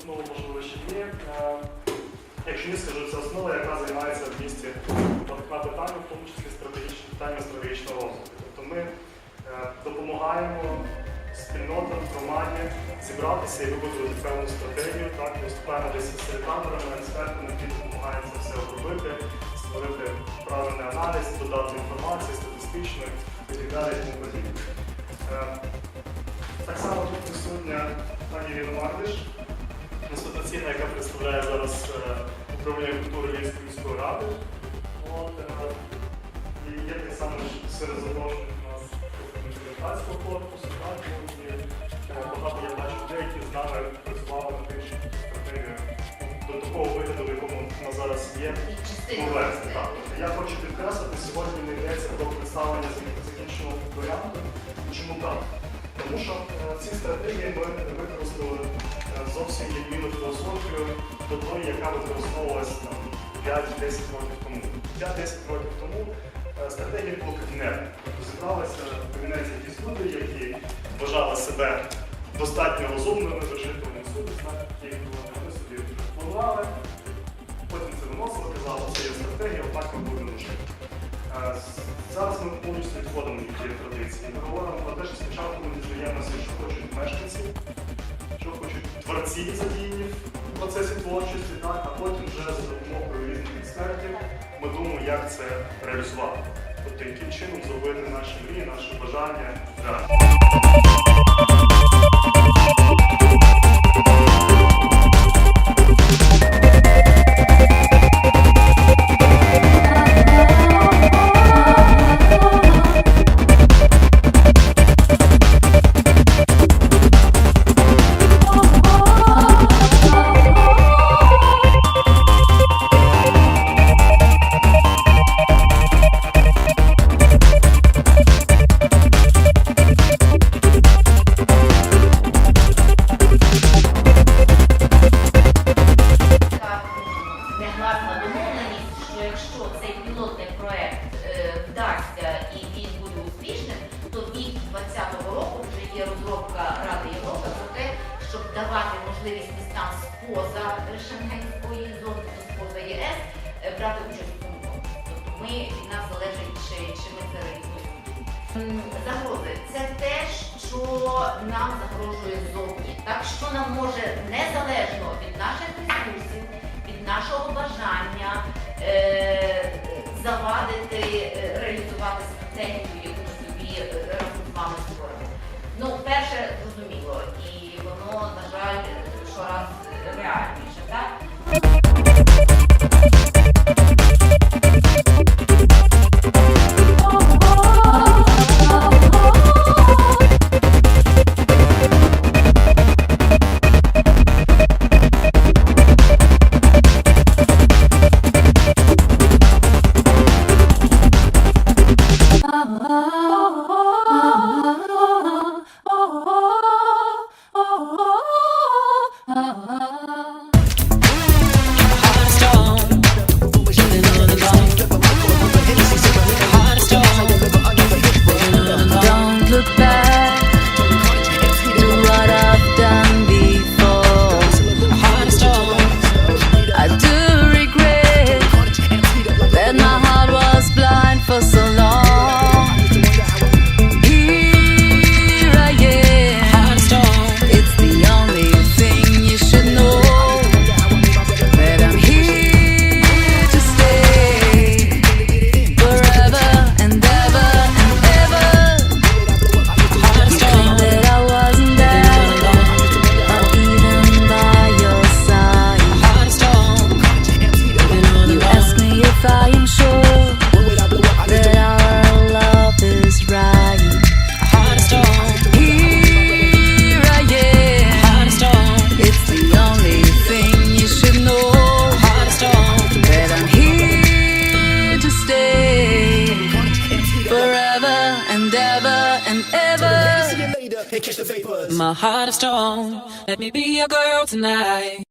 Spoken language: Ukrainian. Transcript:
основу можливо ще є. Е, Якщо не скажу, це основа, яка займається в місті багатьма питаннями, в тому числі стратегічні питання стратегічного розвитку. Тобто ми е, допомагаємо спільнотам, громаді зібратися і вибудувати певну стратегію. Так, виступаємо десь фасилітаторами, експертами, які допомагають це все обробити, створити правильний аналіз, додати інформації статистичної і так далі. тому подібне. Е, Так само тут присутня пані Ірина Мардиш, консультаційна, яка представляє зараз е, управління культури Львівської міської ради. От, е, і є так само серед запрошених у нас депутатського корпусу, так, і е, багато я бачу людей, які з нами працювали тим, щоб стратегію до такого вигляду, в якому вона зараз є. Тобто Я хочу підкреслити, сьогодні не йдеться про представлення закінченого варіанту. Чому так? Тому що е, в цій стратегії ми використали е, зовсім відмінну філософію до тої, яка використовувалася 5-10 років тому. 5-10 років тому е, стратегія була кабінетом. Тобто зібралися в кабінеті якісь люди, які вважали себе достатньо розумними, зажитими суди, які вони собі планували. Потім це виносили, казали, що є стратегія, отак ми будемо жити. Зараз ми повністю відходимо від цієї традиції. Ми говоримо про те, що спочатку ми дізнаємося, що хочуть мешканці, що хочуть творці задіяні в процесі творчості, так, а потім вже за допомогою різних експертів ми думаємо, як це реалізувати. Тобто, яким чином зробити наші мрії, наші бажання реальними. Є Ради Європи про те, щоб давати можливість містам споза Шенгенської зони, споза ЄС, е, брати участь в цьому. Тобто ми від нас залежить, чи, чи ми це реалізуємо. Загрози це те, що нам загрожує ззовні. Так що нам може незалежно від наших ресурсів, від нашого бажання е, завадити е, реалізувати стратегію, воно, на жаль, щораз реальніше. and catch the vapors. My heart is stone, let me be your girl tonight.